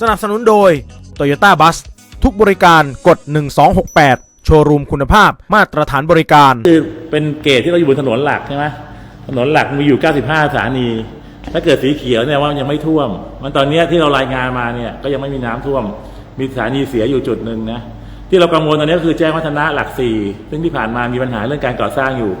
สนับสนุนโดย Toyota Bus ทุกบริการกด 1268 โชว์รูมคุณภาพมาตรฐานบริการ คือเป็นเกตที่เราอยู่บนถนนหลักใช่ไหมถนนหลักมีอยู่ 95 สถานี ถ้าเกิดสีเขียวเนี่ยว่ามันยังไม่ท่วม มันตอนเนี้ยที่เรารายงานมาเนี่ยก็ยังไม่มีน้ำท่วม มีสถานีเสียอยู่จุดหนึ่งนะ ที่เรากังวลตอนนี้ก็คือแจ้งวัฒนะหลักสี่ซึ่งที่ผ่านมามีปัญหาเรื่องการก่อสร้างอยู่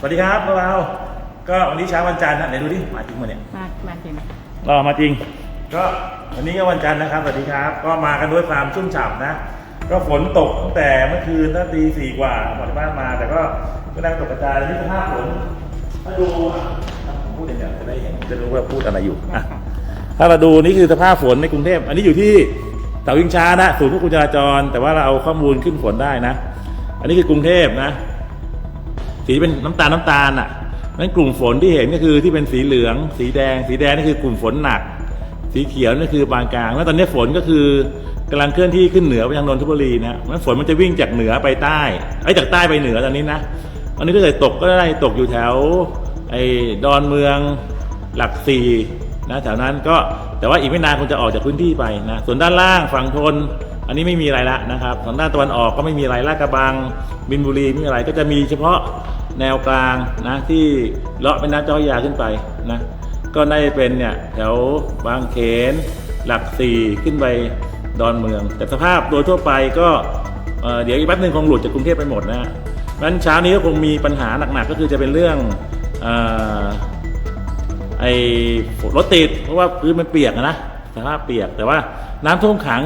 สวัสดีครับพวกเราก็วันนี้เช้าวันจันทร์นะไหนดูดิมาจริงมาเนี่ยมามาถึงรอมาจริง ก็วันนี้ก็วันจันทร์นะครับสวัสดีครับ ก็มากันด้วยความชุ่มฉ่ำนะ ก็ฝนตกตั้งแต่เมื่อคืนตั้งตีสี่กว่าออกจากบ้านมา แต่ก็ก็นั่งตกกระจายนี่สภาพฝนถ้าดูอะผมพูดอย่างเดียวจะได้เห็นจะรู้ว่าพูดอะไรอยู่อะถ้าเราดูนี่คือสภาพฝนในกรุงเทพอันนี้อยู่ที่เสายิงช้านะศูนย์ควบคุมจราจร แต่ว่าเราเอาข้อมูลขึ้นฝนได้นะ อันนี้คือกรุงเทพนะ สีเป็นน้ำตาลน้ำตาลอะนั้นกลุ่มฝนที่เห็นก็คือที่เป็นสีเหลือง สีแดง สีแดงนี่คือกลุ่มฝนหนัก สีเขียวนี่คือปานกลาง แล้วตอนนี้ฝนก็คือกำลังเคลื่อนที่ขึ้นเหนือไปทางนนทบุรีนะนั้นฝนมันจะวิ่งจากเหนือไปใต้ไอ้จากใต้ไปเหนือตอนนี้นะตอนนี้ถ้าเกิดตกก็ได้ตกอยู่แถวไอ้ดอนเมืองหลักสี่นะแถวนั้นก็แต่ว่าอีกไม่นานคงจะออกจากพื้นที่ไปนะส่วนด้านล่างฝั่งทน อันนี้ไม่มีอะไรละนะครับทางด้านตะวันออกก็ไม่มีอะไรลาดกระบังบินบุรีไม่มีอะไรก็จะมีเฉพาะแนวกลางนะที่เลาะเป็นน้ำเจ้าพระยาขึ้นไปนะก็ได้เป็นเนี่ยแถวบางเขน หลักสี่ขึ้นไปดอนเมือง แต่สภาพโดยทั่วไปก็เเดี๋ยวอีกแป๊บหนึงคงหลุดจากกรุงเทพไปหมดนะงั้นเช้านี้ก็คงมีปัญหาหนักๆก็คือจะเป็นเรื่องออไอ้รถติดเพราะว่าพื้นมันเปียกนะสภาพเปียกแต่ว่าน้ำท่วมขัง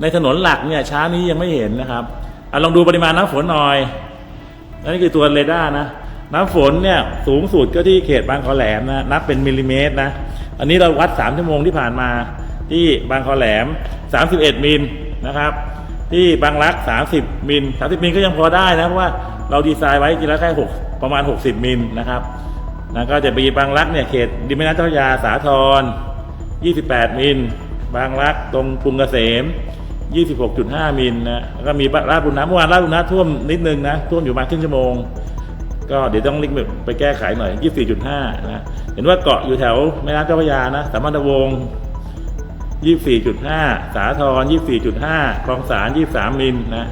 ในถนนหลักเนี่ยเช้านี้ยังไม่เห็นนะครับอลองดูปริมาณน้ำฝนหน่อยอันนี้คือตัวเรดาร์นะ น้ำฝนเนี่ยสูงสุดก็ที่เขตบางขอแหลมนะนับเป็นมิลลิเมตรนะ อันนี้เราวัด 3 ชั่วโมงที่ผ่านมา ที่บางขอแหลม 31 มิลนะครับ ที่บางรัก 30 มิล 30 มิลก็ยังพอได้นะเพราะว่าเราดีไซน์ไว้จริงแล้วแค่6ประมาณ 60 มิลนะครับนะก็จะมีบางรักเนี่ยเขตดิมแม่น้ำเจ้าพระยาสาทร 28 มิล บางรักตรงกรุงเกษม 26.5 มิลนะแล้วก็มีราชบุรณะเมื่อวานราชบุรณะท่วมนิดนึงนะท่วมอยู่มาครึ่งชั่วโมง ก็เดี๋ยวต้องรีบไปแก้ไขหน่อย 24.5 นะ เห็นว่าเกาะอยู่แถวแม่น้ำเจ้าพระยานะสามพันธวงศ์24.5 สาทร24.5 คลองสาร 23 มิลนะ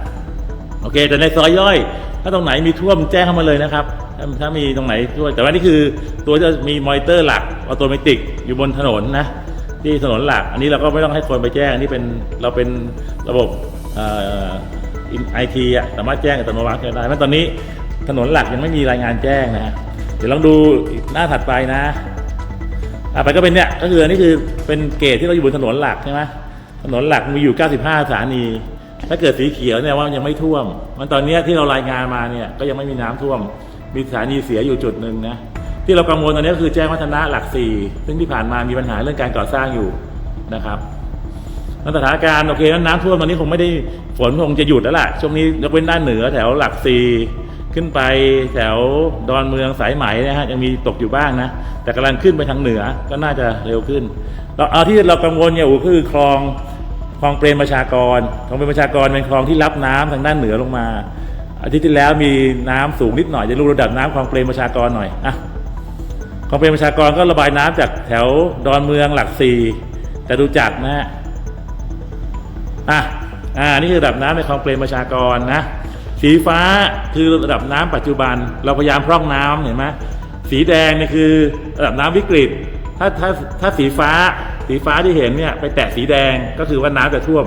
22.5 โอเค แต่ในซอยย่อย ถ้าตรงไหนมีท่วมแจ้งเข้ามาเลยนะครับ ถ้าถ้ามีตรงไหนท่วมแต่ว่านี่คือตัวจะมีมอนิเตอร์หลักออโตเมติกอยู่บนถนนนะ ที่ถนนหลัก อันนี้เราก็ไม่ต้องให้คนไปแจ้งอันนี้เป็นเราเป็นระบบไอทีอะสามารถแจ้งอัตโนมัติได้เพราะตอนนี้ถนนหลักยังไม่มีรายงานแจ้งนะเดี๋ยวลองดูหน้าถัดไปนะอะไปก็เป็นเนี่ยก็คืออันนี้คือเป็นเกตที่เราอยู่บนถนนหลักใช่ไหมถนนหลักมีอยู่ 95 สถานี ถ้าเกิดสีเขียวเนี่ยว่ามันยังไม่ท่วม มันตอนนี้ที่เรารายงานมาเนี่ยก็ยังไม่มีน้ำท่วม มีสถานีเสียอยู่จุดหนึ่งนะ ที่เรากังวลตอนนี้ก็คือแจ้งวัฒนะหลักสี่ซึ่งที่ผ่านมามีปัญหาเรื่องการก่อสร้างอยู่นะครับแล้วสถานการณ์โอเคนั้นน้ำท่วมตอนนี้คงไม่ได้ฝนคงจะหยุดแล้วล่ะช่วงนี้ยกเว้นด้านเหนือแถวหลักสี่ขึ้นไปแถวดอนเมืองสายไหมนะฮะยังมีตกอยู่บ้างนะ แต่กำลังขึ้นไปทางเหนือก็น่าจะเร็วขึ้นเราเอาที่เรากังวลเนี่คือคลองคลองเปรมประชากรคลองเปรมประชากรเป็นคลองที่รับน้ำทางด้านเหนือลงมาอาทิตย์ที่แล้วมีน้ำสูงนิดหน่อยจะรู้ระดับน้ำคลองเปรมประชากรหน่อยอะ คลองเปรมประชากรก็ระบายน้ำจากแถวดอนเมืองหลักสี่แต่ดูจักนะฮะอะอ่านี่คือระดับน้ำในคลองเปรมประชากรนะ สีฟ้าคือระดับน้ำปัจจุบัน เราพยายามพร่องน้ำเห็นไหมสีแดงนี่คือระดับน้ำวิกฤต ถ้าถ้าถ้าสีฟ้า สีฟ้าที่เห็นเนี่ยไปแตะสีแดงก็คือว่าน้ำจะท่วม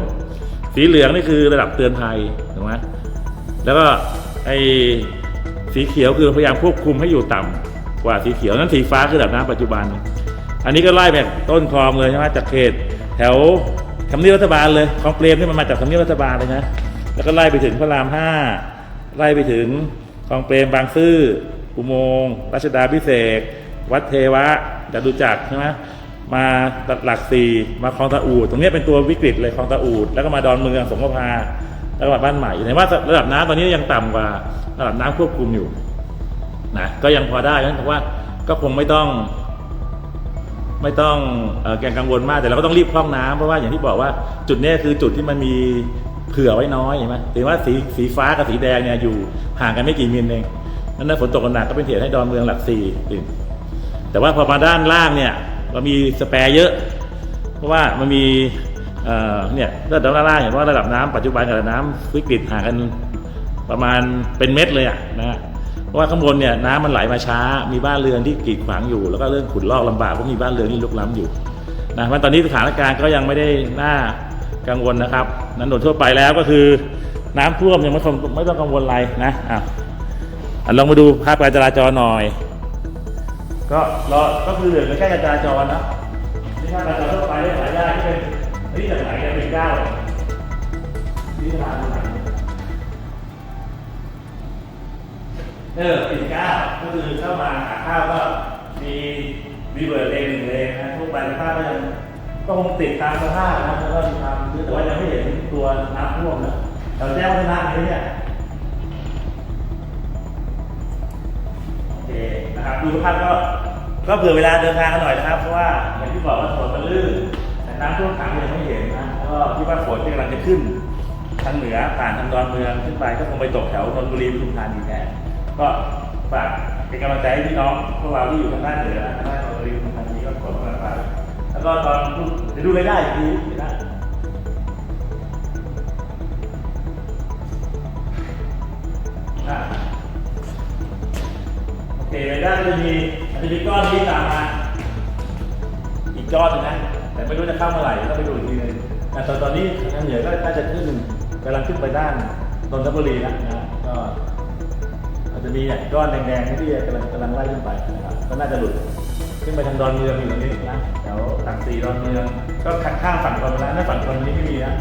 สีเหลืองนี่คือระดับเตือนภัยถูกไหมแล้วก็ไอสีเขียวคือพยายามควบคุมให้อยู่ต่ำ กว่าสีเขียวนั้นสีฟ้าคือระดับน้ำปัจจุบัน อันนี้ก็ไล่แบบต้นคลองเลยใช่ไหมจากเขต แถวทำเนียบรัฐบาลเลยคลองเปรมนี่มันมาจากทำเนียบรัฐบาลเลยนะแล้วก็ไล่ไปถึงพระรามห้าไล่ไปถึงคลองเปรมบางซื่ออุโมงค์รัชดาพิเศษกวัดเทวะจตุจักรใช่ไหมมาหลักสี่มาคลองตะอูดตรงนี้เป็นตัววิกฤตเลยคลองตะอูดแล้วก็มาดอนเมืองสงขลาแล้วก็มาบ้านใหม่เห็นว่าระดับน้ำตอนนี้ยังต่ำกว่าระดับน้ำควบคุมอยู่ นะก็ยังพอได้นะแต่ว่าก็คงไม่ต้อง ไม่ต้องแกงกังวลมากแต่เราก็ต้องรีบพร่องน้ำเพราะว่าอย่างที่บอกว่าจุดเนี้ยคือจุดที่มันมีเผื่อไว้น้อยเห็นไหมถือว่าสีสีฟ้ากับสีแดงเนี่ยอยู่ห่างกันไม่กี่มิลเองนั่นนะฝนตกหนักก็เป็นเหตุให้ดอนเมืองหลักสี่ตื่นแต่ว่าพอมาด้านล่างเนี่ยเรามีสแปรเยอะ เพราะว่ามันมีเนี่ยระดับด้านล่างเห็นว่าระดับน้ำปัจจุบันกับระดับน้ำวิกฤตห่างกันประมาณเป็นเม็ดเลยอะนะฮะ เพราะว่าข้างบนเนี่ยน้ำมันไหลมาช้า มีบ้านเรือนที่กีดขวางอยู่ แล้วก็เรื่องขุดลอกลำบากเพราะมีบ้านเรือนที่ลุกล้ำอยู่นะตอนนี้สถานการณ์ก็ยังไม่ได้น่ากังวลนะครับ นั้นโดยทั่วไปแล้วก็คือน้ำท่วมยังไม่ต้องไม่ต้องกังวลอะไรนะอะอะลองมาดูภาพการจราจรหน่อย ก็รอก็คือเหลือแค่การจราจรนะนี่ถ้าการจราจรทั่วไปได้หลายด้ที่เป็นนี่จากไหนเนี่เป็นเก้านี่ทางไหน เออปิดเก้าก็คือเข้ามาหาข้าวก็มีรีเวิร์สเลนหนึ่งเลนนะทั่วไปสภาพก็ยังก็คงติดตามสภาพนะแล้วก็มีความคือแต่ว่ายังไม่เห็นตัวน้ำท่วมนะเราแจ้งวัฒนะนี้เนี่ยโอเคนะครับดูสภาพก็ก็เผื่อเวลาเดินทางกันหน่อยนะครับเพราะว่าอย่างที่บอกว่าถนนมันลื่นแต่น้ำท่วมขังยังไม่เห็นนะแล้วก็ที่ว่าฝนที่กำลังจะขึ้นทางเหนือผ่านทางดอนเมืองขึ้นไปก็คงไปตกแถวนนทบุรีปทุมธานีแทน ก็ฝากเป็นกำลังใจให้พี่น้องพวกเราที่อยู่ทางด้านเหนือทางด้านนนทบุรีปทุมธานีก็กำลังใจแล้วก็ตอนจะดูรายได้อีกทีรายได้โอเครายได้จะมีอาจจะมีก้อนที่ตามมาอีกก้อนนึงนะแต่ไม่รู้จะเข้าเมื่อไหร่ต้องไปดูอีกทีนึงแต่ตอนตอนนี้ทางเหนือก็น่าจะขึ้นกำลังขึ้นไปด้านนนทบุรีแล้วนะก็ จจะมีเนี่ยก้อนแดงๆที่กำลังกำลังไล่ขึ้นไปนะครับก็น่าจะหลุดขึ้นไปทางดอนเมืองอยู่ตรงนี้นะแถวตักสีดอนเมือง ก็ข้างฝั่งตะวันตกนะฝั่งตะวันนี้ไม่มีนะ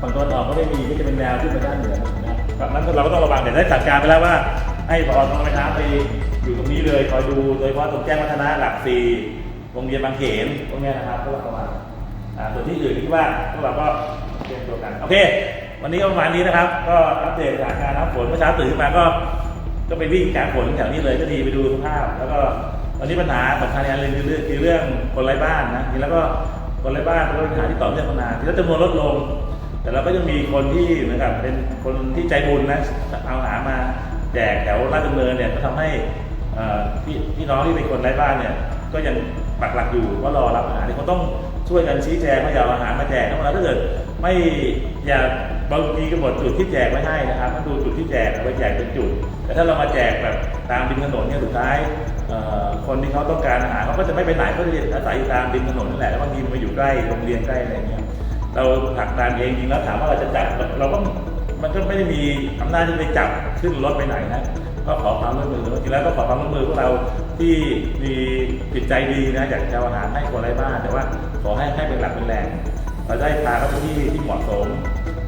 ฝั่งตะวันออกก็ไม่มีก็จะเป็นแนวขึ้นไปด้านเหนือนะครับแบบนั้นเราก็ต้องระวังแต่ได้จัดการไปแล้วว่าให้พอทางไปน้ำไปอยู่ตรงนี้เลยคอยดูโดยเฉพาะตรงแจ้งวัฒนะหลักสี่โรงเรียนบางเขนพวกนี้นะครับก็ระวังส่วนที่อื่นที่ว่าพวกเราก็เตรียมตัวกันโอเค วันนี้ก็ประมาณนี้นะครับ ก็อัปเดตสถานการณ์น้ำฝนเมื่อเช้าตื่นขึ้นมาก็ ก็ไปวิ่งกลางฝนแถวนี้เลยก็ดีไปดูสภาพ แล้วก็วันนี้ปัญหาสำคัญอย่างหนึงคือเรื่องคือเรื่องคนไร้บ้านนะแล้วก็คนไร้บ้านเป็นปัญหาที่ต่อเนื่องมานานที่แล้วจำนวนลดลง แต่เราก็ยังมีคนที่เหมือนกับเป็นคนที่ใจบุญนะเอาอาหารมาแจกแถวราชดำเนินเนี่ยก็ทำให้พี่พี่น้องที่เป็นคนไร้บ้านเนี่ยก็ยังปักหลักอยู่ว่ารอรับอาหารที่เขาต้องช่วยกันชี้แจงว่าอย่าเอาอาหารมาแจกนะเวลาถ้าเกิดไม่อย่า บางทีกำหนดจุดที่แจกไว้ให้นะครับต้องดูจุดที่แจกเอาไปแจกเป็นจุด แต่ถ้าเรามาแจกแบบตามริมถนนเนี่ยสุดท้ายคนที่เขาต้องการอาหารเขาก็จะไม่ไปไหนเขาจะอาศัยอยู่ตามริมถนนนั่นแหละแล้วบางทีมันมาอยู่ใกล้โรงเรียนใกล้อะไรเงี้ยเราผลักดันเองจริงแล้วถามว่าเราจะจับเราก็มันก็ไม่ได้มีอำนาจที่ไปจับขึ้นรถไปไหนนะก็ขอความร่วมมือจริงแล้วก็ขอความร่วมมือพวกเราที่มีจิตใจดีนะอยากจะอาอาหารให้คนไร้บ้านแต่ว่าขอให้ให้เป็นหลักเป็นแหล่งเราได้พาเขาไปที่ที่เหมาะสม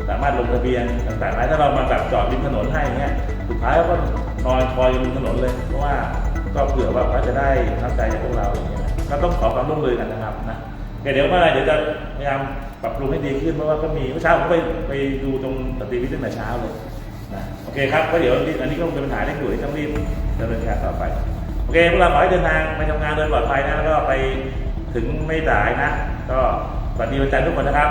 สามารถลงทะเบียนต่างๆได้ถ้าเรามาแบบจอดริมถนนให้เงี้ยสุดท้ายเขาก็นอนคอยอยู่ริมถนนเลย เพราะว่าก็เผื่อว่าเขาจะได้น้ำใจจากพวกเราอย่างเงี้ยก็ต้องขอความร่วมมือกันนะครับนะเดี๋ยวว่าเดี๋ยวจะพยายามปรับปรุงให้ดีขึ้นเพราะว่าก็มีเมื่อเช้าผมไปไปดูตรงสตรีวิทย์ตั้งแต่เช้าเลยนะโอเคครับก็เดี๋ยวอันนี้ก็คงเป็นปัญหาเร่งด่วนที่ต้องรีบดำเนินการต่อไปโอเคพวกเราขอให้เดินทางไปทำงานโดยปลอดภัยนะแล้วก็ไปถึงไม่สายนะ ก็สวัสดีวันจันทร์ทุกคนนะครับ